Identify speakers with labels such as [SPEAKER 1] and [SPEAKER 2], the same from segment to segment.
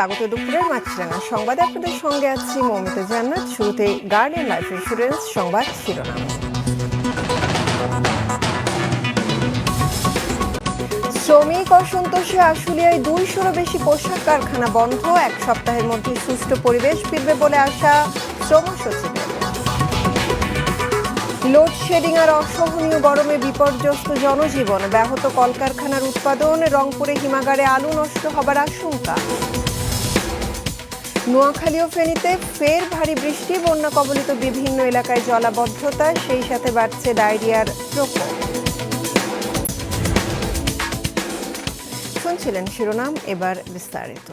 [SPEAKER 1] স্বাগত দুপুরের মাছরাঙা সংবাদে আপনাদের সঙ্গে আছি মৌমিতা জান্নাত। শুরুতে গার্ডেন লাইফ ইন্স্যুরেন্স সংবাদ শিরোনাম। শ্রমিক অসন্তোষে আশুলিয়ায় দুইশোরও বেশি পোশাক কারখানা বন্ধ, এক সপ্তাহের মধ্যে সুষ্ঠু পরিবেশ ফিরবে বলে আশা শ্রম সচিবের লোডশেডিং আর অসহনীয় গরমে বিপর্যস্ত জনজীবন, ব্যাহত কলকারখানার উৎপাদন, রংপুরে হিমাগারে আলু নষ্ট হবার আশঙ্কা। নোয়াখালী ও ফেনীতে ফের ভারী বৃষ্টি, বন্যা কবলিত বিভিন্ন এলাকায় জলাবদ্ধতা, সেই সাথে বাড়ছে ডায়রিয়ার প্রকোপ। শুনছিলেন শিরোনাম, এবার বিস্তারিত।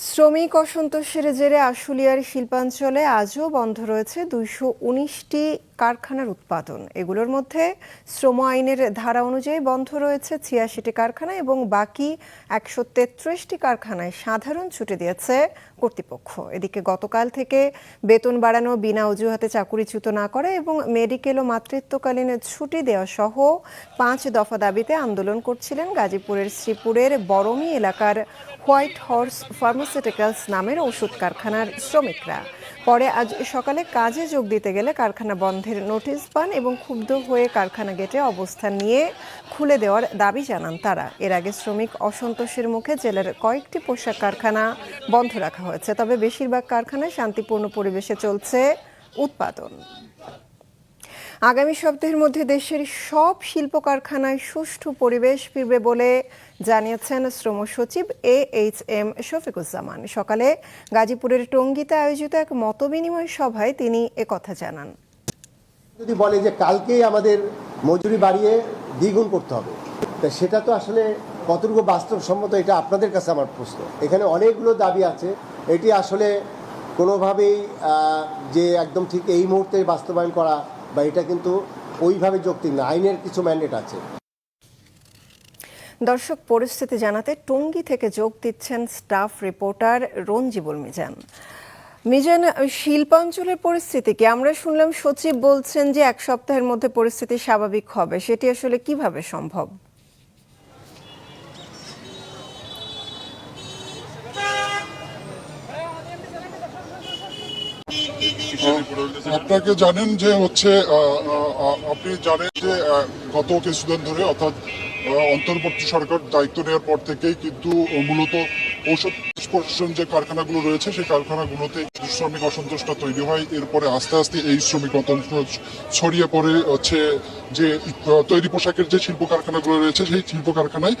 [SPEAKER 1] শ্রমিক অসন্তোষের জেরে আশুলিয়ার শিল্পাঞ্চলে আজও বন্ধ রয়েছে দুইশো উনিশটি কারখানার উৎপাদন। এগুলোর মধ্যে শ্রম আইনের ধারা অনুযায়ী বন্ধ রয়েছে ছিয়াশিটি কারখানা এবং বাকি একশো তেত্রিশটি কারখানায় সাধারণ ছুটি দিয়েছে কর্তৃপক্ষ। এদিকে গতকাল থেকে বেতন বাড়ানো বিনা অজুহাতে চাকুরিচ্যুত না করে এবং মেডিকেল ও মাতৃত্বকালীন ছুটি দেওয়া সহ পাঁচ দফা দাবিতে আন্দোলন করছিলেন গাজীপুরের শ্রীপুরের বরমি এলাকার হোয়াইট হর্স ফার্মাসিউটিক্যালস নামের ওষুধ কারখানার শ্রমিকরা। পরে আজ সকালে কাজে যোগ দিতে গেলে কারখানা বন্ধের নোটিশ পান এবং ক্ষুব্ধ হয়ে কারখানা গেটে অবস্থান নিয়ে খুলে দেওয়ার দাবি জানান তারা। এর আগে শ্রমিক অসন্তোষের মুখে জেলার কয়েকটি পোশাক কারখানা বন্ধ রাখা হয়েছে। তবে বেশিরভাগ কারখানায় শান্তিপূর্ণ পরিবেশে চলছে উৎপাদন। আগামী সপ্তাহের মধ্যে দেশের সব শিল্প কারখানায় সুষ্ঠু পরিবেশ ফিরবে বলে জানিয়েছেন শ্রম সচিব এ এইচ এম শফিকুজ্জামান। সকালে গাজীপুরের টঙ্গীতে আয়োজিত এক মতবিনিময় সভায় তিনি একথা জানান।
[SPEAKER 2] যদি বলে যে কালকেই আমাদের মজুরি বাড়িয়ে দ্বিগুণ করতে হবে, তা সেটা তো আসলে কতটুকু বাস্তবসম্মত এটা আপনাদের কাছে আমার প্রশ্ন। এখানে অনেকগুলো দাবি আছে, এটি আসলে কোনোভাবেই যে একদম ঠিক এই মুহূর্তে বাস্তবায়ন করা বা এটা কিন্তু ওইভাবে যৌক্তিক না, আইনের কিছু ম্যান্ডেট আছে।
[SPEAKER 1] দর্শক, পরিস্থিতি জানাতে টঙ্গী থেকে যোগ দিচ্ছেন স্টাফ রিপোর্টার রঞ্জিবুল মিজান। মিজান, শিল্পাঞ্চলের পরিস্থিতি কি? আমরা শুনলাম সচিব বলছেন যে এক সপ্তাহের মধ্যে পরিস্থিতি স্বাভাবিক হবে। সেটি আসলে কীভাবে সম্ভব?
[SPEAKER 3] আপনাকে জানেন যে হচ্ছে আপনি জানেন যে গত কিছুদিন ধরে অর্থাৎ অন্তর্বর্তী সরকার দায়িত্ব নেওয়ার পর থেকেই কিন্তু মূলত ঔষধ প্রশাসন যে কারখানাগুলো রয়েছে, সেই কারখানাগুলোতে শ্রমিক অসন্তোষটা তৈরি হয়। এরপরে আস্তে আস্তে এই শ্রমিক অসন্তোষ ছড়িয়ে পড়ে হচ্ছে যে তৈরি পোশাকের যে শিল্প কারখানাগুলো রয়েছে, সেই শিল্প কারখানায়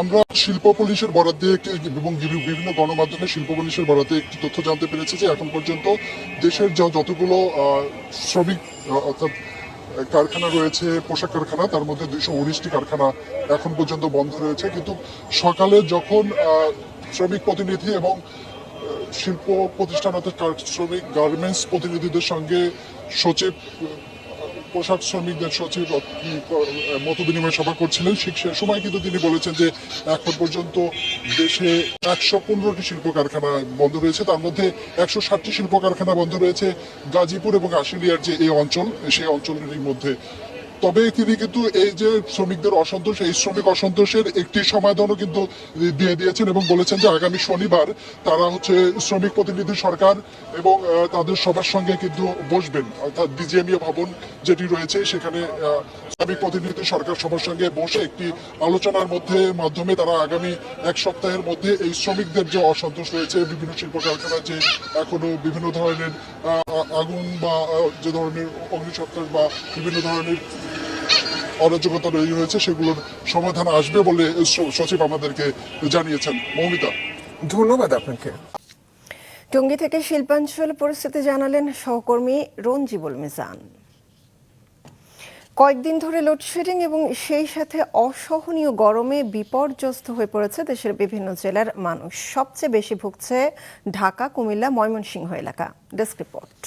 [SPEAKER 3] আমরা শিল্প পুলিশের বরাদ দিয়ে একটি এবং বিভিন্ন গণমাধ্যমে শিল্প পুলিশের বরাতে একটি তথ্য জানতে পেরেছি যে, এখন পর্যন্ত দেশের যতগুলো শ্রমিক অর্থাৎ কারখানা রয়েছে, পোশাক কারখানা, তার মধ্যে দুইশো উনিশটি কারখানা এখন পর্যন্ত বন্ধ রয়েছে। কিন্তু সকালে যখন শ্রমিক প্রতিনিধি এবং শিল্প প্রতিষ্ঠান অর্থাৎ শ্রমিক গার্মেন্টস প্রতিনিধিদের সঙ্গে সচিব পোশাক শ্রমিকদের সচিব মত বিনিময় সভা করছিলেন। সে সময় কিন্তু তিনি বলেছেন যে, এখন পর্যন্ত দেশে একশো পনেরোটি শিল্প কারখানা বন্ধ রয়েছে। তার মধ্যে একশো ষাটটি শিল্প কারখানা বন্ধ রয়েছে। গাজীপুর এবং আশুলিয়ার যে এই অঞ্চল, সেই অঞ্চলগুলির মধ্যে তবে তিনি কিন্তু এই যে শ্রমিকদের অসন্তোষ, এই শ্রমিক অসন্তোষের একটি সমাধানও কিন্তু দিয়ে দিয়েছেন এবং বলেছেন যে আগামী শনিবার তারা হচ্ছে শ্রমিক প্রতিনিধি সরকার এবং তাদের সবার সঙ্গে কিন্তু বসবেন। অর্থাৎ ডিজিএমইএ ভবন যেটি রয়েছে, সেখানে শ্রমিক প্রতিনিধি সরকার সবার সঙ্গে বসে একটি আলোচনার মধ্যে, মাধ্যমে তারা আগামী এক সপ্তাহের মধ্যে এই শ্রমিকদের যে অসন্তোষ রয়েছে, বিভিন্ন শিল্প কারখানা যে এখনও বিভিন্ন ধরনের আগুন বা যে ধরনের অগ্নিসত্তার বা বিভিন্ন ধরনের অরাজকতা তৈরি হয়েছে সেগুলোর সমাধান আসবে বলে সচিব আমাদেরকে জানিয়েছেন। মৌমিতা।
[SPEAKER 4] ধন্যবাদ আপনাকে।
[SPEAKER 1] টঙ্গী থেকে শিল্পাঞ্চল পরিস্থিতি জানালেন সহকর্মী রঞ্জিবুল মিজান। কয়েকদিন ধরে লোডশেডিং এবং সেই সাথে অসহনীয় গরমে বিপর্যস্ত হয়ে পড়েছে দেশের বিভিন্ন জেলার মানুষ। সবচেয়ে বেশি ভুগছে ঢাকা কুমিল্লা ময়মনসিংহ এলাকা। Desk report.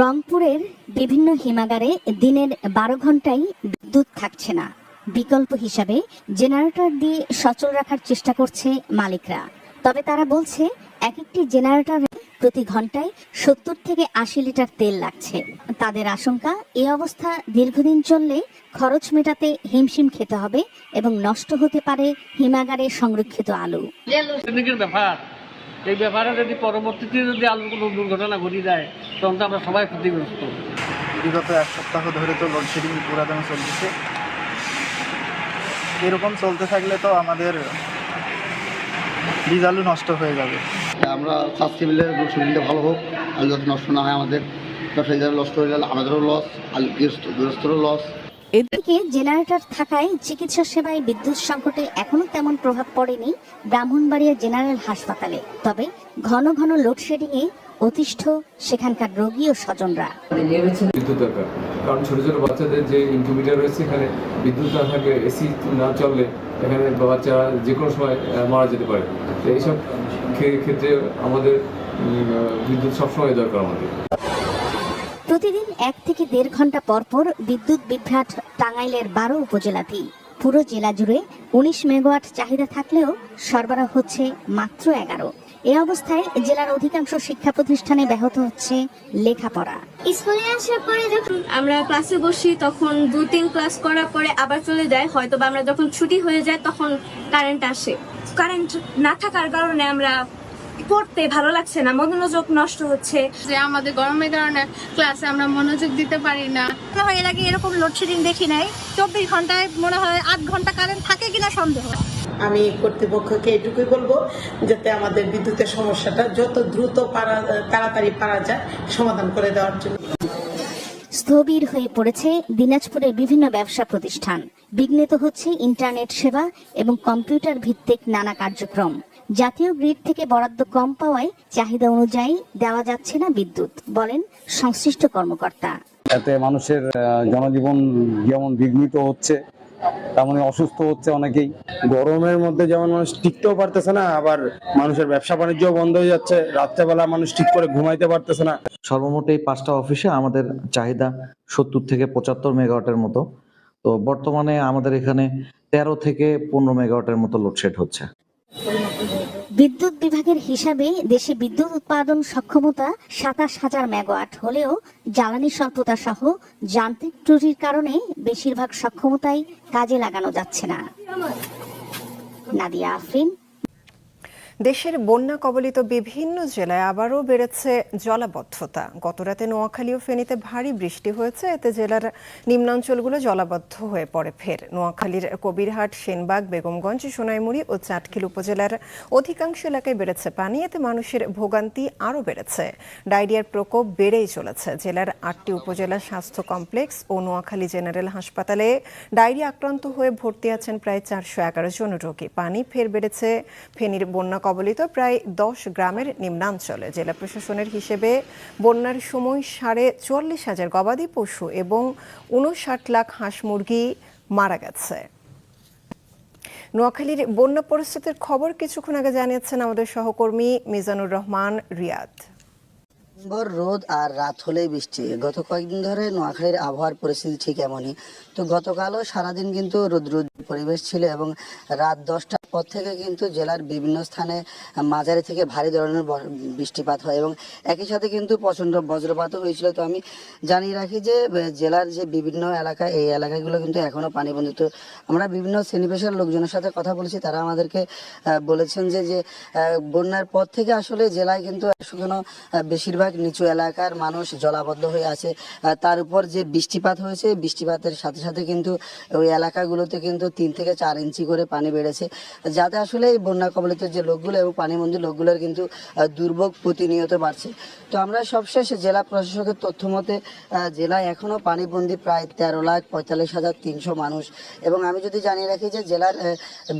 [SPEAKER 5] রংপুরের বিভিন্ন হিমাগারে দিনের বারো ঘন্টাই বিদ্যুৎ থাকছে না। বিকল্প হিসাবে জেনারেটর দিয়ে সচল রাখার চেষ্টা করছে মালিকরা। তবে তারা বলছে এক একটি জেনারেটরে প্রতি ঘন্টায় সত্তর থেকে আশি লিটার তেল লাগছে। তাদের আশঙ্কা এই অবস্থা দীর্ঘদিন চললে খরচ মেটাতে হিমশিম খেতে হবে এবং নষ্ট হতে পারে হিমাগারে সংরক্ষিত আলু।
[SPEAKER 4] এই ব্যাপারে যদি পরবর্তীতে যদি আলুর কোনো দুর্ঘটনা ঘটে যায় তখন তো আমরা সবাই ক্ষতিগ্রস্ত।
[SPEAKER 6] বিগত এক সপ্তাহ ধরে তো লোডশেডিং পুরাদমে চলতেছে। এরকম চলতে থাকলে তো আমাদের বীজ আলু নষ্ট হয়ে যাবে।
[SPEAKER 7] আমরা চাচ্ছি বলে লোডশেডিংটা ভালো হোক আলু যাতে নষ্ট না হয় আমাদের ব্যবসায়ীদের নষ্ট হয়ে গেলে আমাদেরও লস আলু গৃহস্থ গৃহস্থরও লস
[SPEAKER 5] এদিকে জেনারেটর থাকায় চিকিৎসা সেবায় বিদ্যুৎ সংকটে এখনও তেমন প্রভাব পড়েনি ব্রাহ্মণবাড়িয়া জেনারেল হাসপাতালে। তবে ঘন ঘন লোডশেডিং এ অতিষ্ঠ সেখানকার রোগী ও স্বজনরা।
[SPEAKER 8] বিদ্যুৎ দরকার। কারণ ছোটো ছোটো বাচ্চাদের যে ইনকিউবেটার রয়েছে, এখানে বিদ্যুৎ না থাকলে এসি না চললে এখানে বাচ্চারা যে কোনো সময় মারা যেতে পারে। এইসব ক্ষে- ক্ষেত্রে আমাদের বিদ্যুৎ সবসময় দরকার আমাদের।
[SPEAKER 5] প্রতিদিন এক থেকে দেড় ঘণ্টা পর পর বিদ্যুৎ বিভ্রাট টাঙ্গাইলের বারো উপজেলাতেই। পুরো জেলা জুড়ে উনিশ মেগাওয়াট চাহিদা থাকলেও সরবরাহ হচ্ছে মাত্র এগারো। এ অবস্থায় জেলার অধিকাংশ শিক্ষা প্রতিষ্ঠানে ব্যাহত হচ্ছে লেখাপড়া।
[SPEAKER 9] স্কুলে আসার পরে যখন আমরা ক্লাসে বসি, তখন দু তিন ক্লাস করার পরে আবার চলে যায়। হয়তো আমরা যখন ছুটি হয়ে যায়, তখন কারেন্ট আসে। কারেন্ট না থাকার কারণে আমরা পড়তে ভালো লাগছে না মনোযোগ নষ্ট হচ্ছে।
[SPEAKER 10] যে আমাদের গরমের কারণে ক্লাসে আমরা মনোযোগ দিতে পারি না।
[SPEAKER 9] হয় এর আগে এরকম লোডশেডিং দেখি নাই। চব্বিশ ঘন্টায় মনে হয় আট ঘণ্টা কারেন্ট থাকে কিনা সন্দেহ।
[SPEAKER 11] আমি কর্তৃপক্ষকে এটুকুই বলব যাতে আমাদের বিদ্যুতের সমস্যাটা যত দ্রুত পারা তাড়াতাড়ি পারা যায় সমাধান করে দেওয়ার জন্য।
[SPEAKER 5] স্থবির হয়ে পড়েছে দিনাজপুরের বিভিন্ন ব্যবসা প্রতিষ্ঠান। বিঘ্নিত হচ্ছে ইন্টারনেট সেবা এবং কম্পিউটার ভিত্তিক নানা কার্যক্রম। জাতীয় গ্রিড থেকে বরাদ্দ কম পাওয়ায় চাহিদা অনুযায়ী দেওয়া যাচ্ছে না বিদ্যুৎ বলেন সংশ্লিষ্ট কর্মকর্তা।
[SPEAKER 12] এতে মানুষের জনজীবন যেমন বিঘ্নিত হচ্ছে তেমনই অসুস্থ হচ্ছে অনেকেই। গরমের মধ্যে যেমন মানুষ টিকতেও পারতেছে না আবার মানুষের ব্যবসা বাণিজ্য বন্ধ হয়ে যাচ্ছে রাত্রেবেলা মানুষ ঠিক করে ঘুমাইতে পারতেছে না।
[SPEAKER 13] সর্বমোট এই পাঁচটা অফিসে আমাদের চাহিদা সত্তর থেকে পঁচাত্তর মেগাওয়াটের মতো। তো বর্তমানে আমাদের এখানে তেরো থেকে পনেরো মেগাওয়াটের মতো লোডশেড হচ্ছে।
[SPEAKER 5] বিদ্যুৎ বিভাগের হিসাবে দেশে বিদ্যুৎ উৎপাদন সক্ষমতা সাতাশ হাজার মেগাওয়াট হলেও জ্বালানি স্বল্পতা সহ যান্ত্রিক ত্রুটির কারণে বেশিরভাগ সক্ষমতাই কাজে লাগানো যাচ্ছে না। নাদিয়া আফরিন
[SPEAKER 1] দেশের বন্যা কবলিত বিভিন্ন জেলায় আবারও বেড়েছে জলাবদ্ধতা। গতরাতে নোয়াখালী ও ফেনীতে ভারী বৃষ্টি হয়েছে। এতে জেলার নিম্নাঞ্চলগুলো জলাবদ্ধ হয়ে পড়ে ফের। নোয়াখালীর কবিরহাট, সেনবাগ, বেগমগঞ্জ, সোনাইমুড়ি ও চাটখিল উপজেলার অধিকাংশ এলাকায় বেড়েছে পানি। এতে মানুষের ভোগান্তি আরও বেড়েছে। ডায়রিয়ার প্রকোপ বেড়েই চলেছে। জেলার আটটি উপজেলা স্বাস্থ্য কমপ্লেক্স ও নোয়াখালী জেনারেল হাসপাতালে ডায়রিয়া আক্রান্ত হয়ে ভর্তি আছেন প্রায় চারশো এগারো জন রোগী। পানি ফের বেড়েছে। ফেনীর বন্যা কবলিত প্রায় দশ গ্রামের নিম্নাঞ্চলে। জেলা প্রশাসনের হিসেবে বন্যার সময় সাড়ে চুয়াল্লিশ হাজার গবাদি পশু এবং উনষাট লাখ হাঁস মুরগি মারা গেছে। নোয়াখালীর বন্যা পরিস্থিতির খবর কিছুক্ষণ আগে জানিয়েছেন আমাদের সহকর্মী মিজানুর রহমান রিয়াদ।
[SPEAKER 14] ভোর রোদ আর রাত হলেই বৃষ্টি। গত কয়েকদিন ধরে নোয়াখালীর আবহাওয়ার পরিস্থিতি ঠিক এমনই। তো গতকালও সারাদিন কিন্তু রৌদ্র পরিবেশ ছিল এবং রাত দশটার পর থেকে কিন্তু জেলার বিভিন্ন স্থানে মাঝারি থেকে ভারী ধরনের বৃষ্টিপাত হয় এবং একই সাথে কিন্তু প্রচণ্ড বজ্রপাতও হয়েছিল। তো আমি জানিয়ে রাখি যে জেলার যে বিভিন্ন এলাকা, এই এলাকাগুলো কিন্তু এখনও পানিবন্দী তো আমরা বিভিন্ন শ্রেণি পেশার লোকজনের সাথে কথা বলেছি, তারা আমাদেরকে বলেছেন যে যে বন্যার পর থেকে আসলে জেলায় কিন্তু এখনও বেশিরভাগ নিচু এলাকার মানুষ জলাবদ্ধ হয়ে আছে। তার উপর যে বৃষ্টিপাত হয়েছে, বৃষ্টিপাতের সাথে সাথে কিন্তু ওই এলাকাগুলোতে কিন্তু তিন থেকে চার ইঞ্চি করে পানি বেড়েছে। যাতে আসলে এই বন্যা কবলিত যে লোকগুলো এবং পানিবন্দী লোকগুলোর কিন্তু দুর্ভোগ প্রতিনিয়ত বাড়ছে। তো আমরা সবশেষ জেলা প্রশাসকের তথ্য মতে জেলায় এখনও পানিবন্দী প্রায় তেরো লাখ পঁয়তাল্লিশ হাজার তিনশো মানুষ। এবং আমি যদি জানিয়ে রাখি যে জেলার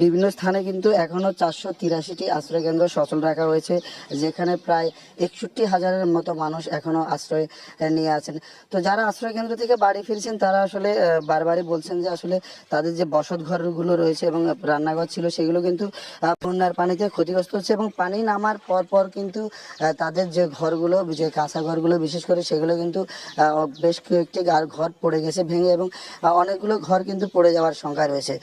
[SPEAKER 14] বিভিন্ন স্থানে কিন্তু এখনও চারশো তিরাশিটি আশ্রয়কেন্দ্র সচল রাখা হয়েছে, যেখানে প্রায় একষট্টি হাজারের মতো মানুষ এখনও আশ্রয় নিয়ে আছেন। তো যারা আশ্রয় কেন্দ্র থেকে বাড়ি ফিরছেন, তারা আসলে বারবারই বলছেন যে আসলে তাদের যে বসত ঘরগুলো রয়েছে এবং রান্নাঘর ছিল, সেগুলো কিন্তু আহ, বন্যার পানিতে ক্ষতিগ্রস্ত হচ্ছে এবং পানি নামার পর পর কিন্তু তাদের যে ঘরগুলো যে কাঁচা ঘরগুলো বিশেষ করে সেগুলো কিন্তু বেশ কয়েকটি ঘর পড়ে গেছে ভেঙে এবং অনেকগুলো ঘর কিন্তু পড়ে যাওয়ার সংখ্যা রয়েছে।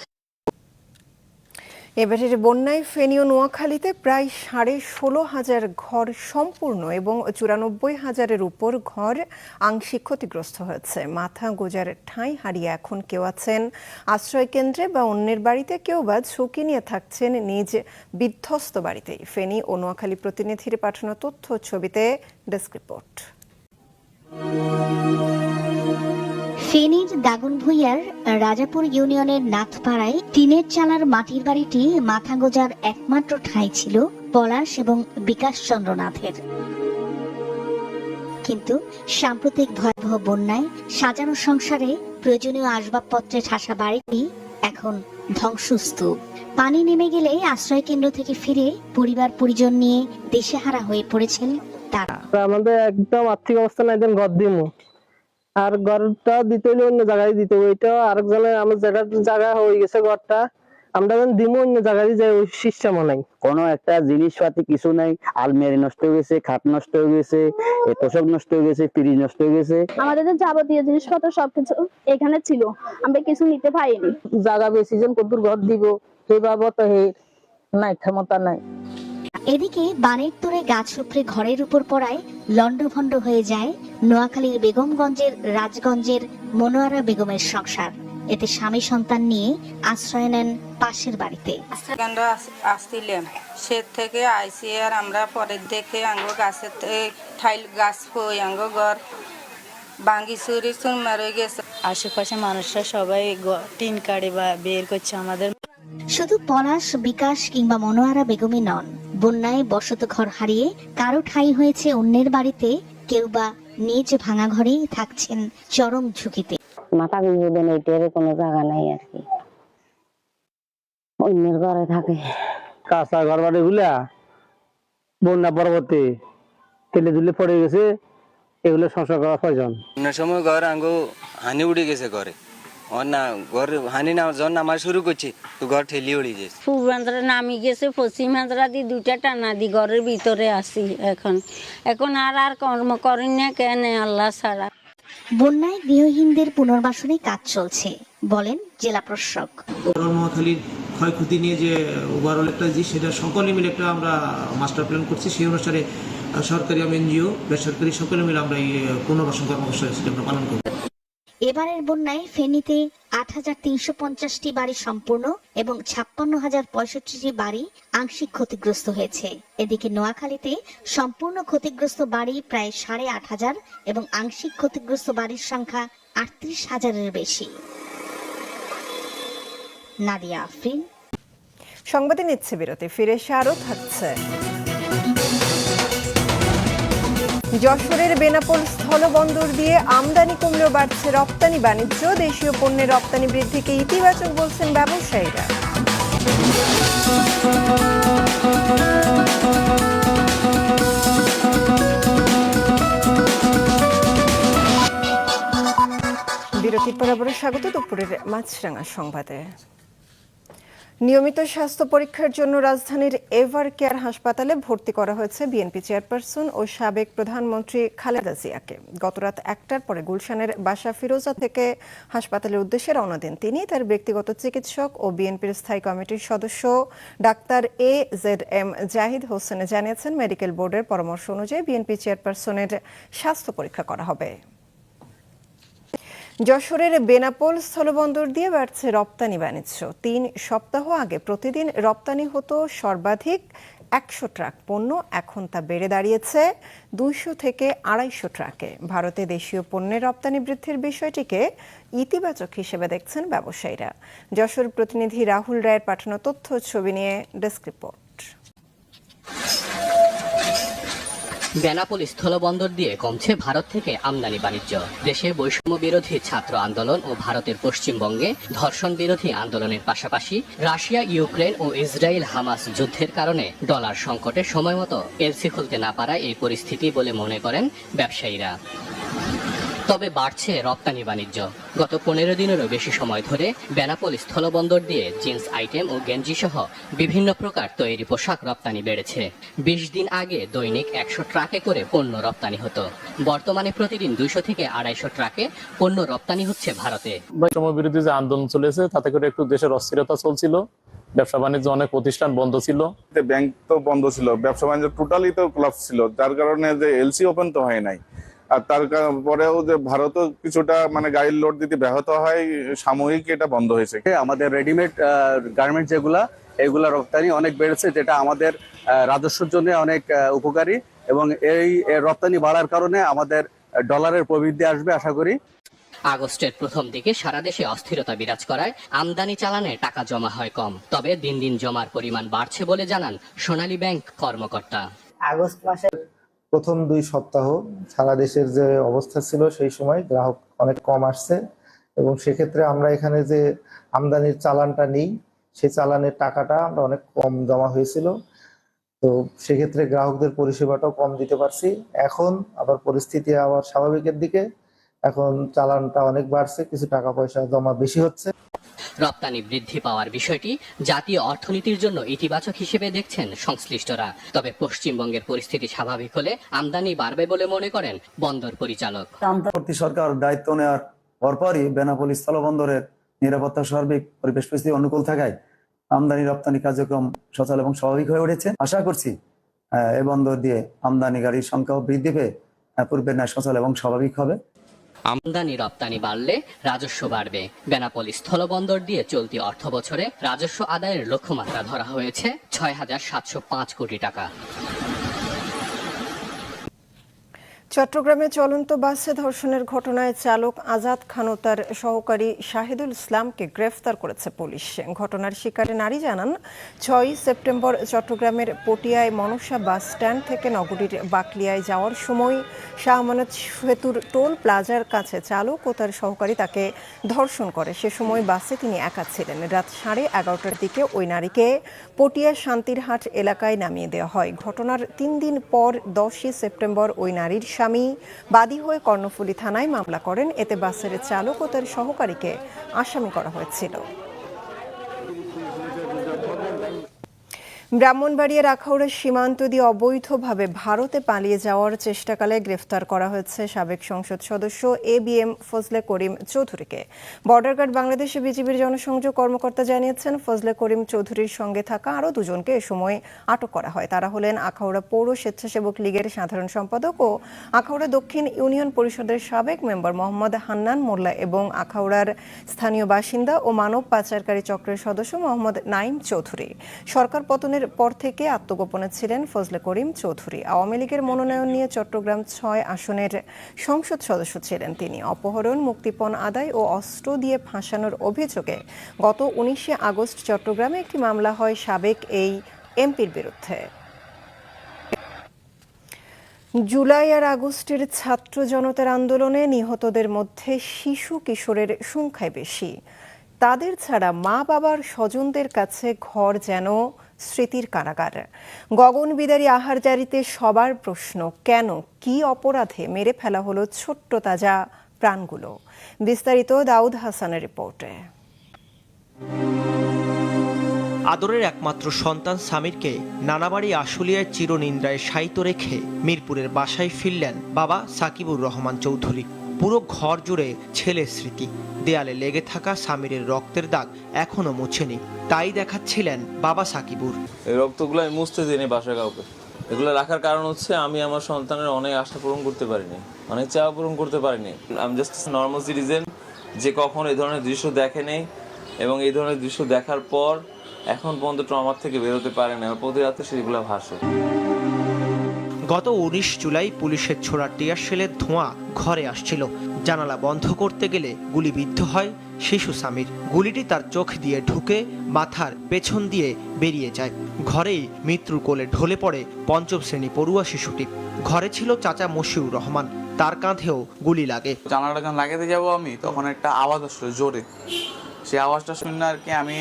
[SPEAKER 1] এবারের বন্যায় ফেনী ও নোয়াখালীতে প্রায় সাড়ে ষোলো হাজার ঘর সম্পূর্ণ এবং চুরানব্বই হাজারের উপর ঘর আংশিক ক্ষতিগ্রস্ত হয়েছে। মাথা গোজার ঠাঁই হারিয়ে এখন কেউ আছেন আশ্রয় কেন্দ্রে বা অন্যের বাড়িতে, কেউ বা ঝুঁকি নিয়ে থাকছেন নিজ বিধ্বস্ত বাড়িতেই ফেনী ও নোয়াখালী প্রতিনিধির পাঠানো তথ্য ছবিতে ডেস্ক রিপোর্ট।
[SPEAKER 5] ফেনীর দাগনভূঞার রাজাপুর ইউনিয়নের নাথপাড়ায় টিনের চালার মাটির বাড়িটি মাথা গোজার একমাত্র ঠাঁই ছিল পলাশ এবং বিকাশ চন্দ্রনাথের কিন্তু সাম্প্রতিক ভয়াবহ বন্যায় সাজানো সংসারে প্রয়োজনীয় আসবাবপত্রে ঠাসা বাড়িটি এখন ধ্বংসস্তূপ। পানি নেমে গেলে আশ্রয় কেন্দ্র থেকে ফিরে পরিবার পরিজন নিয়ে দেশেহারা হয়ে পড়েছেন তারা।
[SPEAKER 15] আমাদের একদম আর্থিক অবস্থা নাই দেন ঘর দিমু আর ঘরটা দিতে হলে অন্য জায়গায় দিতে হবে এটা আরেকজনের আমার জায়গা জায়গা হয়ে গেছে ঘরটা। আমরা যখন দিমু অন্য জায়গায় যাই ওই সিস্টেম নাই।
[SPEAKER 12] কোনো একটা জিনিসপাতি কিছু নাই। আলমারি নষ্ট হয়ে গেছে খাট নষ্ট হয়ে গেছে তোষক নষ্ট হয়ে গেছে ফ্রিজ নষ্ট হয়ে গেছে।
[SPEAKER 10] আমাদের যে যাবতীয় জিনিসপত্র সবকিছু এখানে ছিল। আমরা কিছু নিতে পারিনি।
[SPEAKER 15] জায়গা বেশি জন কত ঘর দিব। সেই বাবদ হে নাই ক্ষমতা নাই।
[SPEAKER 5] এদিকে বানের তোরে গাছ উপড়ে ঘরের উপর পড়ায় লন্ডভন্ড হয়ে যায় নোয়াখালীর বেগমগঞ্জের রাজগঞ্জের মনোয়ারা বেগমের সংসার। এতে স্বামী সন্তান নিয়ে আশ্রয় নেন পাশের বাড়িতে।
[SPEAKER 16] আমরা আসছিলাম সে থেকে আইসি আর আমরা পরের দেখে আঙ্গ গাছের ঠাইল গাছ হই আঙ্গ ঘর ভাঙ্গি চুরি চুন মারে গেছে।
[SPEAKER 17] আশেপাশে মানুষরা সবাই টিন কাড়ে বা বের করছে আমাদের।
[SPEAKER 5] শুধু পলাশ বিকাশ কিংবা মনোয়ারা বেগমই নন। বন্যায় বসত ঘর হারিয়ে কারও ঠাঁই হয়েছে অন্যের বাড়িতে কেউ বা নিজ ভাঙা ঘরেই থাকছেন চরম ঝুঁকিতে।
[SPEAKER 17] মাথা বিভোদন এটার কোনো জায়গা নাই আর কি। অন্যের ঘরে থাকে।
[SPEAKER 15] কাঁচা ঘর বাড়ি গুলা বন্যা পরবর্তী তেলে দিলে পড়ে গেছে এগুলো সংসার করা প্রয়োজন।
[SPEAKER 12] অন্য সময় ঘর আঙ্গো হানি উড়ে গেছে ঘরে। না ঘর হানি না জন নামা শুরু করছে তো ঘর ঠেলি উড়ে গেছে।
[SPEAKER 17] নামি গেছে দি দুইটা টানা দি ঘরের ভিতরে আছি এখন। এখন আর আর কর্ম করি না কেন আল্লাহ ছাড়া।
[SPEAKER 5] বন্যায় গৃহহীনদের পুনর্বাসনে কাজ চলছে বলেন জেলা প্রশাসক।
[SPEAKER 6] নোয়াখালীর ক্ষয়ক্ষতি নিয়ে যে ওভারঅল একটা যে সেটা সকলে মিলে একটা আমরা মাস্টার প্ল্যান করছি। সেই অনুসারে সরকারি এনজিও বেসরকারি সকলে মিলে আমরা এই পুনর্বাসন কর্মসূচি আমরা পালন করব।
[SPEAKER 5] এবারের বন্যায় ফেনীতে আট হাজার তিনশো পঞ্চাশটি বাড়ি সম্পূর্ণ এবং ছাপ্পান্ন হাজার পঁয়ষট্টিটি বাড়ি আংশিক ক্ষতিগ্রস্ত হয়েছে। এদিকে নোয়াখালীতে সম্পূর্ণ ক্ষতিগ্রস্ত বাড়ি প্রায় সাড়ে আট হাজার এবং আংশিক ক্ষতিগ্রস্ত বাড়ির সংখ্যা আটত্রিশ হাজারের বেশি। নাদিয়া আফরিন।
[SPEAKER 1] সংবাদে নিচ্ছে বিরতি, ফিরে এসে আরও থাকছে। যশোরের বেনাপোল স্থলবন্দর দিয়ে আমদানি কমলেও বাড়ছে রপ্তানি বাণিজ্য। দেশীয় পণ্যের রপ্তানি বৃদ্ধিকে ইতিবাচক বলছেন ব্যবসায়ীরা। বিরতির পর আবারও স্বাগত দুপুরের মাছরাঙা সংবাদে। নিয়মিত স্বাস্থ্য পরীক্ষার জন্য রাজধানীর এভার কেয়ার হাসপাতালে ভর্তি করা হয়েছে বিএনপি চেয়ারপারসন ও সাবেক প্রধানমন্ত্রী খালেদা জিয়াকে। গতরাত একটার পরে গুলশানের বাসা ফিরোজা থেকে হাসপাতালের উদ্দেশ্যে রওনা দেন তিনি। তার ব্যক্তিগত চিকিৎসক ও বিএনপির স্থায়ী কমিটির সদস্য doctor A Z M Zahid Hossain জানিয়েছেন, মেডিকেল বোর্ডের পরামর্শ অনুযায়ী বিএনপি চেয়ারপারসনের স্বাস্থ্য পরীক্ষা করা হবে। যশোরের বেনাপোল স্থলবন্দর দিয়ে বাড়ছে রপ্তানি বাণিজ্য। তিন সপ্তাহ আগে প্রতিদিন রপ্তানি হতো সর্বাধিক একশো ট্রাক পণ্য, এখন তা বেড়ে দাঁড়িয়েছে দুইশো থেকে আড়াইশো ট্রাকে। ভারতে দেশীয় পণ্যের রপ্তানি বৃদ্ধির বিষয়টিকে ইতিবাচক হিসেবে দেখছেন ব্যবসায়ীরা। যশোর প্রতিনিধি রাহুল রায়ের পাঠানো তথ্য, ছবি নিয়ে ডেস্ক রিপোর্ট।
[SPEAKER 18] বেনাপোল স্থলবন্দর দিয়ে কমছে ভারত থেকে আমদানি বাণিজ্য। দেশে বৈষম্য বিরোধী ছাত্র আন্দোলন ও ভারতের পশ্চিমবঙ্গে ধর্ষণ বিরোধী আন্দোলনের পাশাপাশি রাশিয়া, ইউক্রেন ও ইসরায়েল হামাস যুদ্ধের কারণে ডলার সংকটে সময়মতো এলসি খুলতে না পারায় এই পরিস্থিতি বলে মনে করেন ব্যবসায়ীরা। তবে বাড়ছে রপ্তানি বাণিজ্য। গত পনেরো দিনেরও বেশি সময় ধরে বেনাপোল স্থলবন্দর দিয়ে জিন্স আইটেম ও গেঞ্জি সহ বিভিন্ন প্রকার তৈরি পোশাক রপ্তানি বেড়েছে। বিশ দিন আগে দৈনিক একশো ট্রাকে করে পণ্য রপ্তানি হতো। বর্তমানে প্রতিদিন দুইশো থেকে আড়াইশো ট্রাকে পণ্য রপ্তানি হচ্ছে ভারতে।
[SPEAKER 19] বৈষম্য বিরোধী যে আন্দোলন চলেছে তাতে করে একটু দেশের অস্থিরতা চলছিল। ব্যবসা বাণিজ্য অনেক প্রতিষ্ঠান বন্ধ ছিল।
[SPEAKER 20] ব্যাংক তো বন্ধ ছিল ব্যবসা বাণিজ্য টোটালি তো ক্লাস ছিল। যার কারণে যে এলসি ওপেন তো হয় নাই। আর তার পরেও যে ভারতও কিছুটা মানে গাড়ির লোড দিতে ব্যাহত হয় সাময়িক এটা বন্ধ হয়েছে।
[SPEAKER 21] আমাদের রেডিমেড গার্মেন্ট যেগুলা এগুলা রপ্তানি অনেক বেড়েছে যেটা আমাদের আহ, রাজস্বের জন্য অনেক আহ, উপকারী এবং এই রপ্তানি বাড়ার কারণে আমাদের ডলারের প্রবৃদ্ধি আসবে আশা করি।
[SPEAKER 18] আগস্টের প্রথম দিকে সারা দেশে অস্থিরতা বিরাজ করায় আমদানি চালানে টাকা জমা হয় কম তবে দিন দিন জমার পরিমাণ বাড়ছে বলে জানান সোনালী ব্যাংক কর্মকর্তা।
[SPEAKER 22] আগস্ট মাসে প্রথম দুই সপ্তাহ সারা দেশের যে অবস্থা ছিল, সেই সময় গ্রাহক অনেক কম আসছে। এবং সেক্ষেত্রে আমরা এখানে যে আমদানির চালানটা নিই সেই চালানের টাকাটা আমরা অনেক কম জমা হয়েছিল। তো সেক্ষেত্রে গ্রাহকদের পরিষেবাটাও কম দিতে পারছি। এখন আবার পরিস্থিতি আবার স্বাভাবিকের দিকে। এখন চালানটা অনেক বাড়ছে, কিছু টাকা পয়সা জমা বেশি হচ্ছে।
[SPEAKER 18] রপ্তানি বৃদ্ধি পাওয়ার বিষয়টি জাতীয় অর্থনীতির জন্য ইতিবাচক হিসেবে দেখছেন সংশ্লিষ্টরা। তবে পশ্চিমবঙ্গের পরিস্থিতি স্বাভাবিক হলে আমদানি বাড়বে বলে মনে করেন বন্দর পরিচালক।
[SPEAKER 13] সরকার দায়িত্ব নেওয়ার পরপরই বেনাপোল স্থলবন্দরের নিরাপত্তা সার্বিক পরিবেশ পরিস্থিতি অনুকূল থাকায় আমদানি রপ্তানি কার্যক্রম সচল এবং স্বাভাবিক হয়ে উঠেছে। আশা করছি এ বন্দর দিয়ে আমদানি গাড়ির সংখ্যাও বৃদ্ধি পেয়ে পূর্বের ন্যায় সচল এবং স্বাভাবিক হবে।
[SPEAKER 18] আমদানি রপ্তানি বাড়লে রাজস্ব বাড়বে। বেনাপোল স্থলবন্দর দিয়ে চলতি অর্থ বছরে রাজস্ব আদায়ের লক্ষ্যমাত্রা ধরা হয়েছে ছয় হাজার সাতশো পাঁচ কোটি টাকা।
[SPEAKER 1] চট্টগ্রামে চলন্ত বাসে ধর্ষণের ঘটনায় চালক আজাদ খান ও তার সহকারী শাহিদুল ইসলামকে গ্রেফতার করেছে পুলিশ। ঘটনার শিকারে নারী জানান, ছয়ই সেপ্টেম্বর চট্টগ্রামের পটিয়ায় মনসা বাস স্ট্যান্ড থেকে নগরীর বাকলিয়ায় যাওয়ার সময় শাহ আমানত সেতুর টোল প্লাজার কাছে চালক ও তার সহকারী তাকে ধর্ষণ করে। সে সময় বাসে তিনি একা ছিলেন। রাত সাড়ে এগারোটার দিকে ওই নারীকে পটিয়া শান্তিরহাট এলাকায় নামিয়ে দেওয়া হয়। ঘটনার তিন দিন পর দশই সেপ্টেম্বর ওই নারীর স্বামী বাদী হয়ে কর্ণফুলী থানায় মামলা করেন। এতে বাসের চালক ও তার সহকারীকে আসামি করা হয়েছিল। ব্রাহ্মণবাড়িয়ার আখাউড়া সীমান্ত দিয়ে অবৈধভাবে ভারতে পালিয়ে যাওয়ার চেষ্টাকালে গ্রেফতার করা হয়েছে সাবেক সংসদ সদস্য A B M Fazle Karim চৌধুরীকে। বর্ডার গার্ড বাংলাদেশে বিজিবির জনসংযোগ কর্মকর্তা জানিয়েছেন, ফজলে করিম চৌধুরীর সঙ্গে থাকা আরও দুজনকে এ সময় আটক করা হয়। তারা হলেন আখাউড়া পৌর স্বেচ্ছাসেবক লীগের সাধারণ সম্পাদক ও আখাউড়া দক্ষিণ ইউনিয়ন পরিষদের সাবেক মেম্বার মোহাম্মদ হান্নান মোল্লা এবং আখাউড়ার স্থানীয় বাসিন্দা ও মানব পাচারকারী চক্রের সদস্য মোহাম্মদ নাইম চৌধুরী। সরকার পতনের পর থেকে আত্মগোপনে ছিলেন ফজলে করিম চৌধুরী। আওয়ামী লীগের মনোনয়ন নিয়ে চট্টগ্রাম ছয় আসনের সংসদ সদস্য ছিলেন তিনি। অপহরণ, মুক্তিপণ আদায় ও অস্ত্র দিয়ে ফাঁসানোর অভিযোগে গত উনিশে আগস্ট চট্টগ্রামে একটি মামলা হয় সাবেক এই এমপির বিরুদ্ধে। জুলাই আর আগস্টের ছাত্র জনতার আন্দোলনে নিহতদের মধ্যে শিশু কিশোরের সংখ্যায় বেশি। তাদের ছাড়া মা বাবার স্বজনদের কাছে ঘর যেন স্মৃতির কারাগার। গগন আহার জারিতে সবার প্রশ্ন, কেন, কি অপরাধে মেরে ফেলা হলো ছোট্ট তাজা প্রাণগুলো? বিস্তারিত দাউদ হাসানের রিপোর্টে।
[SPEAKER 23] আদরের একমাত্র সন্তান সামিরকে নানাবাড়ি আশুলিয়ায় চিরনিন্দ্রায় শায়িত রেখে মিরপুরের বাসায় ফিরলেন বাবা সাকিবুর রহমান চৌধুরী। পুরো ঘর জুড়ে ছেলের স্মৃতি। দেয়ালে লেগে থাকা সামিরের রক্তের দাগ এখনও মুছেনি। তাই দেখাচ্ছিলেন বাবা সাকিবুর।
[SPEAKER 24] এই রক্তগুলো আমি মুছতে দিইনি বাসা কাউকে। এগুলো রাখার কারণ হচ্ছে আমি আমার সন্তানের অনেক আশা পূরণ করতে পারিনি, অনেক চাওয়া পূরণ করতে পারিনি। আমি জাস্ট নর্মাল সিটিজেন যে কখন এই ধরনের দৃশ্য দেখে নেই এবং এই ধরনের দৃশ্য দেখার পর এখন পর্যন্ত ট্রমার থেকে বেরোতে পারে না। প্রতি রাতে সেগুলো ভাসে।
[SPEAKER 23] গত উনিশ জুলাই পুলিশের ছোড়া টিয়ার সেলের ধোঁয়া ঘরে আসছিল। জানালা বন্ধ করতে গেলে গুলিবিদ্ধ হয় শিশু সামির গুলিটি তার চোখ দিয়ে ঢুকে মাথার পেছন দিয়ে বেরিয়ে যায়। ঘরেই মৃত্যুর কোলে ঢলে পড়ে পঞ্চম শ্রেণি পড়ুয়া শিশুটি। ঘরে ছিল চাচা মশিউর রহমান। তার কাঁধেও গুলি লাগে।
[SPEAKER 25] জানালাটা যখন লাগাতে যাব আমি? তখন একটা আওয়াজ আসলো জোরে। সেই আওয়াজটা শুনে আর কি আমি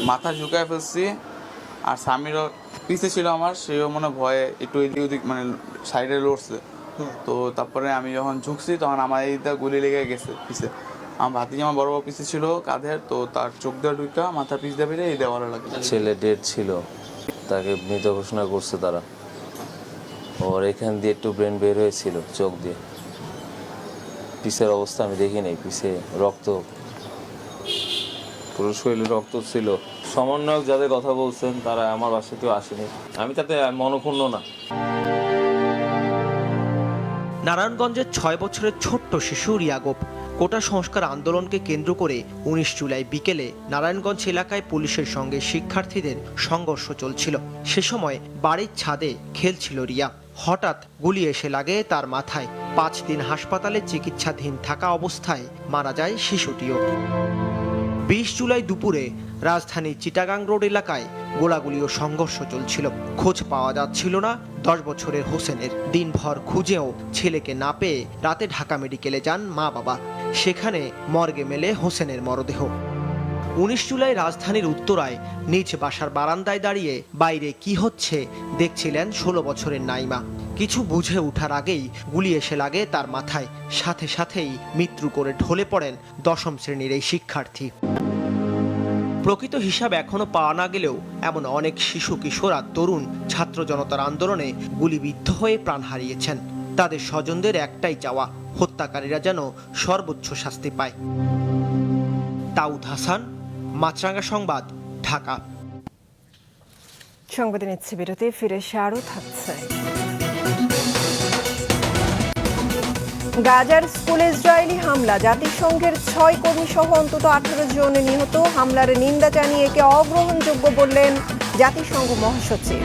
[SPEAKER 25] মাথা ঝুঁকায় ফেলছি আর স্বামীরও পিছে ছিল আমার সেও মনে ভয়ে একটু এদিক ওদিক মানে সাইডে লড়ছে। তো তারপরে আমি যখন ঝুঁকছি তখন আমার এইটা গুলি লেগে গেছে পিছে আমার ভাতিজি আমার বড় বড় পিছে ছিল কাঁধের তো তার চোখ দেওয়া ঢুকা মাথা পিছ দিয়ে বেরিয়ে এই দেওয়ালে লাগে
[SPEAKER 24] ছেলে ডেড ছিল। তাকে মৃত ঘোষণা করছে তারা। ওর এখান দিয়ে একটু ব্রেন বের হয়েছিল চোখ দিয়ে। পিসের অবস্থা আমি দেখি নাই পিসে রক্ত। পুরো শরীরে রক্ত ছিল। সমন্বয়ক যাদের কথা বলছেন, তারা আমার বাসাতেও আসেনি। আমি তাতে মনক্ষুণ্ণ না।
[SPEAKER 23] নারায়ণগঞ্জের ছয় বছরের ছোট্ট শিশু রিয়াগোপ কোটা সংস্কার আন্দোলনকে কেন্দ্র করে উনিশ জুলাই বিকেলে নারায়ণগঞ্জ এলাকায় পুলিশের সঙ্গে শিক্ষার্থীদের সংঘর্ষ চলছিল। সে সময় বাড়ির ছাদে খেলছিল রিয়া। হঠাৎ গুলি এসে লাগে তার মাথায়। পাঁচ দিন হাসপাতালে চিকিৎসাধীন থাকা অবস্থায় মারা যায় শিশুটিও। বিশ জুলাই দুপুরে রাজধানীর চিটাগাং রোড এলাকায় গোলাগুলি ও সংঘর্ষ চলছিল। খোঁজ পাওয়া যাচ্ছিল না। দশ বছরের হোসেনের দিনভর খুঁজেও ছেলেকে না পেয়ে রাতে ঢাকা মেডিকেলে যান মা বাবা। সেখানে মর্গে মেলে হোসেনের মরদেহ। উনিশ জুলাই রাজধানীর উত্তরায় নিজ বাসার বারান্দায় দাঁড়িয়ে বাইরে কি হচ্ছে দেখছিলেন ষোলো বছরের নাইমা। কিছু বুঝে ওঠার আগেই গুলি এসে লাগে তার মাথায়। সাথে সাথেই মৃত্যু করে ঢলে পড়েন দশম শ্রেণির এই শিক্ষার্থী। প্রকৃত হিসাব এখনও পাওয়া না গেলেও এমন অনেক শিশু, কিশোর আর তরুণ ছাত্র জনতার আন্দোলনে গুলিবিদ্ধ হয়ে প্রাণ হারিয়েছেন। তাদের স্বজনদের একটাই চাওয়া, হত্যাকারীরা যেন সর্বোচ্চ শাস্তি পায়। তাউদ হাসান মাছরাঙ্গা সংবাদ, ঢাকা।
[SPEAKER 1] সংবাদে নিচ্ছে বিরতি, ফিরে এসে আরও থাকছে। গাজার স্কুলে ইসরায়েলি হামলা। জাতিসংঘের ছয় কর্মী সহ অন্তত আঠারো জন নিহত। হামলার নিন্দা জানিয়ে একে অগ্রহণযোগ্য বললেন জাতিসংঘ মহাসচিব।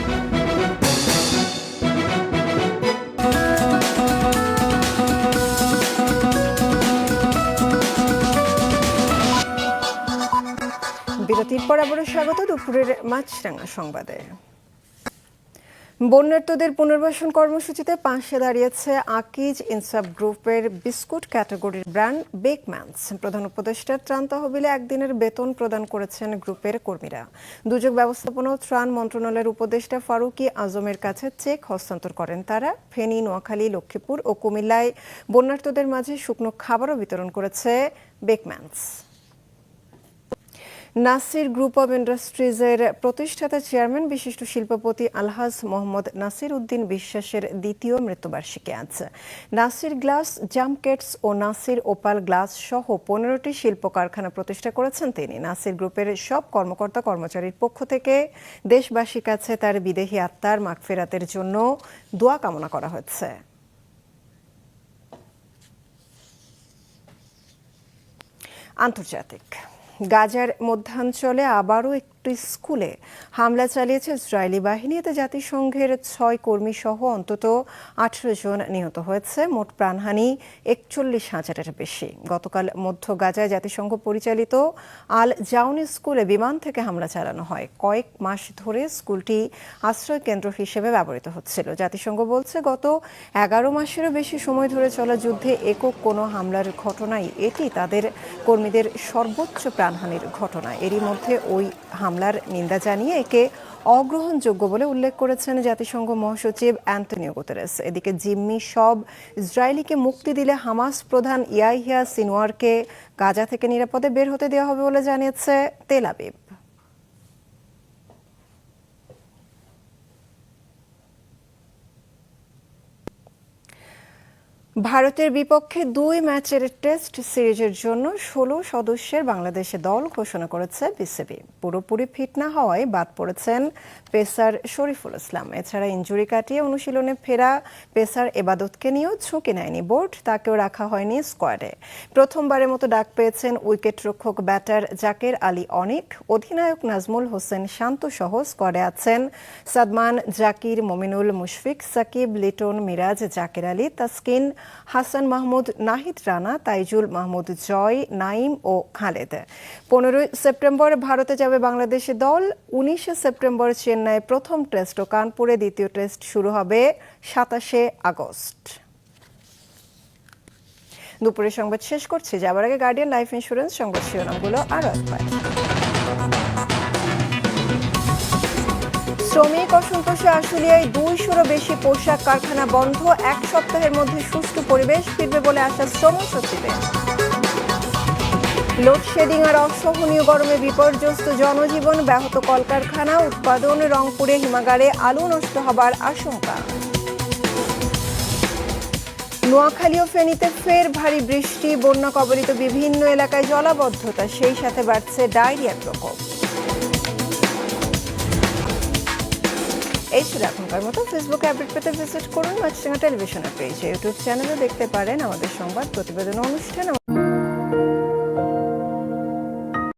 [SPEAKER 1] বিরতির পর আবারও স্বাগত দুপুরের মাছরাঙা সংবাদে। বন্যার্তদের পুনর্বাসন কর্মসূচিতে পাশে দাঁড়িয়েছে আকিজ ইনসাফ গ্রুপের বিস্কুট ক্যাটাগরির ব্র্যান্ড বেকম্যানস। প্রধান উপদেষ্টার ত্রাণ তহবিলে একদিনের বেতন প্রদান করেছেন গ্রুপের কর্মীরা। দুর্যোগ ব্যবস্থাপনা ও ত্রাণ মন্ত্রণালয়ের উপদেষ্টা ফারুকি আজমের কাছে চেক হস্তান্তর করেন তারা। ফেনী, নোয়াখালী, লক্ষ্মীপুর ও কুমিল্লায় বন্যার্তদের মাঝে শুকনো খাবারও বিতরণ করেছে বেকম্যানস। নাসির গ্রুপ অব ইন্ডাস্ট্রিজের প্রতিষ্ঠাতা চেয়ারম্যান বিশিষ্ট শিল্পপতি আলহাজ মোহাম্মদ নাসির উদ্দিন বিশ্বাসের দ্বিতীয় মৃত্যুবার্ষিকী আছে নাসির গ্লাস, জামকেটস ও নাসির ওপাল গ্লাস সহ পনেরোটি শিল্প কারখানা প্রতিষ্ঠা করেছেন তিনি। নাসির গ্রুপের সব কর্মকর্তা কর্মচারীর পক্ষ থেকে দেশবাসীর কাছে তার বিদেহী আত্মার মাগফেরাতের জন্য দোয়া কামনা করা হয়েছে আন্তর্জাতিক গাজার মধ্যাঞ্চলে আবারও একটি স্কুলে হামলা চালিয়েছে ইসরায়েলি বাহিনী। এতে জাতিসংঘের ছয় কর্মী সহ অন্তত আঠেরো জন নিহত হয়েছে। মোট প্রাণহানি একচল্লিশ হাজারের বেশি। গতকাল মধ্য গাজায় জাতিসংঘ পরিচালিত আল জাউনি স্কুলে বিমান থেকে হামলা চালানো হয়। কয়েক মাস ধরে স্কুলটি আশ্রয় কেন্দ্র হিসেবে ব্যবহৃত হচ্ছিল। জাতিসংঘ বলছে, গত এগারো মাসেরও বেশি সময় ধরে চলা যুদ্ধে একক কোনো হামলার ঘটনাই এটি। তাদের কর্মীদের সর্বোচ্চ প্রাণহানির ঘটনা। এরই মধ্যে ওই হামলার নিন্দা জানিয়ে একে অগ্রহণযোগ্য বলে উল্লেখ করেছেন জাতিসংঘ মহাসচিব অ্যান্টনিও গুতেরেস। এদিকে জিম্মি সব ইসরায়েলিকে মুক্তি দিলে হামাস প্রধান ইয়াহিয়া সিনোয়ারকে গাজা থেকে নিরাপদে বের হতে দেওয়া হবে বলে জানিয়েছে তেল আবিব। ভারতের বিপক্ষে দুই ম্যাচের টেস্ট সিরিজের জন্য ষোলো সদস্যের বাংলাদেশে দল ঘোষণা করেছে বিসিবি। পুরোপুরি ফিট না হওয়ায় বাদ পড়েছেন পেসার শরীফুল ইসলাম। এছাড়া ইঞ্জুরি কাটিয়ে অনুশীলনে ফেরা পেসার এবাদতকে নিয়েও ঝুঁকি নেয়নি বোর্ড, তাকেও রাখা হয়নি স্কোয়াডে। প্রথমবারের মতো ডাক পেয়েছেন উইকেট রক্ষক ব্যাটার জাকের আলী অনেক। অধিনায়ক নাজমুল হোসেন শান্ত সহ স্কোয়াডে আছেন সাদমান, জাকির, মমিনুল মুশফিক, সাকিব, লিটন, মিরাজ, জাকের আলী, তাসকিন হাসান মাহমুদ, নাহিদ রানা, তাইজুল মাহমুদ জয়, নাইম ও খালেদ। পনেরোই সেপ্টেম্বর ভারতে যাবে বাংলাদেশের দল। উনিশে সেপ্টেম্বর চেন্নাই প্রথম টেস্ট ও কানপুরে দ্বিতীয় টেস্ট শুরু হবে সাতাশে আগস্ট। দুপুরে সংবাদ শেষ করছি। যাবার আগে গার্ডিয়ান লাইফ ইন্স্যুরেন্স সংবাদ শিরোনামগুলো আরও একবার। শ্রমিক অসন্তোষে আশুলিয়ায় দুইশোরও বেশি পোশাক কারখানা বন্ধ। এক সপ্তাহের মধ্যে সুষ্ঠু পরিবেশ ফিরবে বলে আশা শ্রম সচিবের। লোডশেডিং আর অসহনীয় গরমে বিপর্যস্ত জনজীবন, ব্যাহত কলকারখানা, উৎপাদন রংপুরে হিমাগারে আলু নষ্ট হবার আশঙ্কা। নোয়াখালী ও ফেনীতে ফের ভারী বৃষ্টি, বন্যা কবলিত বিভিন্ন এলাকায় জলাবদ্ধতা, সেই সাথে বাড়ছে ডায়রিয়ার প্রকোপ। এই ছিল এখনকার মতো ফেসবুক আপডেট পেতে ভিজিট করুন। মাছরাঙা টেলিভিশনের পেজে ইউটিউব চ্যানেলে দেখতে পারেন আমাদের সংবাদ, প্রতিবেদন অনুষ্ঠান।